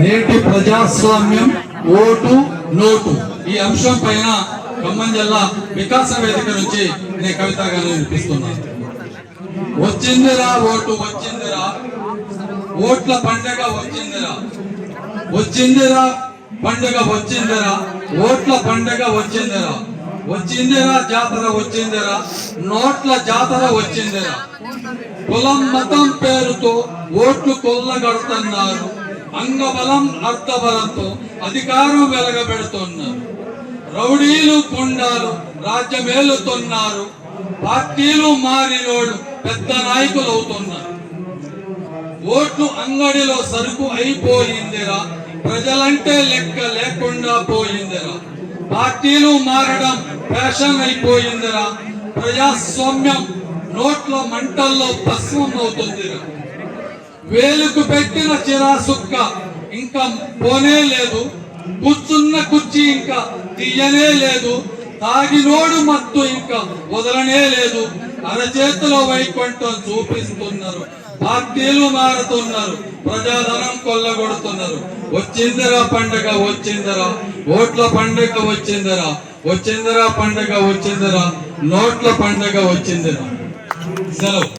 నేటి ప్రజాస్వామ్యం vote note. ఈ అంశం పైన ఖమ్మం జిల్లా వికాస వేదిక నుంచి నేను కవిత వినిపిస్తున్నాను వచ్చిందిరా ఓటు వచ్చిందిరా. ఓట్ల పండగ వచ్చిందిరా. వచ్చిందిరా పండగ వచ్చిందిరా. ఓట్ల పండగ వచ్చిందిరా. వచ్చిందిరా జాతర వచ్చిందిరా. నోట్ల జాతర వచ్చిందిరా. కులం మతం పేరుతో ఓట్లు కొల్లగడుతున్నారు. అంగబలం అర్థబలంతో అధికారం వెలగబెడుతున్నారు. రౌడీలు కొండాలు రాజ్యమేలుతున్నారు. పార్టీలు మారినోడు పెద్ద నాయకులు అవుతున్నారు ఓట్లు అంగడిలో సరుకు అయిపోయిందిరా. ప్రజలంటే లెక్క లేకుండా పోయిందిరా. పార్టీలు మారడం ఫ్యాషన్ అయిపోయిందిరా. ప్రజాస్వామ్యం నోట్ల మంటల్లో భస్మం అవుతుందిరా వేలుకు పెట్టిన చిరాసుక్క ఇంకా పోనే లేదు. కూర్చున్న కుర్చీ ఇంకా తీయనే లేదు. తాగినోడు మత్తు ఇంకా వదలనే లేదు. అరచేతిలో వైకుంఠం చూపిస్తున్నారు. పార్టీలు మారుతున్నారు. ప్రజాధనం కొల్లగొడుతున్నారు. వచ్చిందిరా పండగ వచ్చిందిరా. ఓట్ల పండగ వచ్చిందిరా. వచ్చిందిరా పండగ వచ్చిందిరా. నోట్ల పండగ వచ్చిందిరా. సెలవు.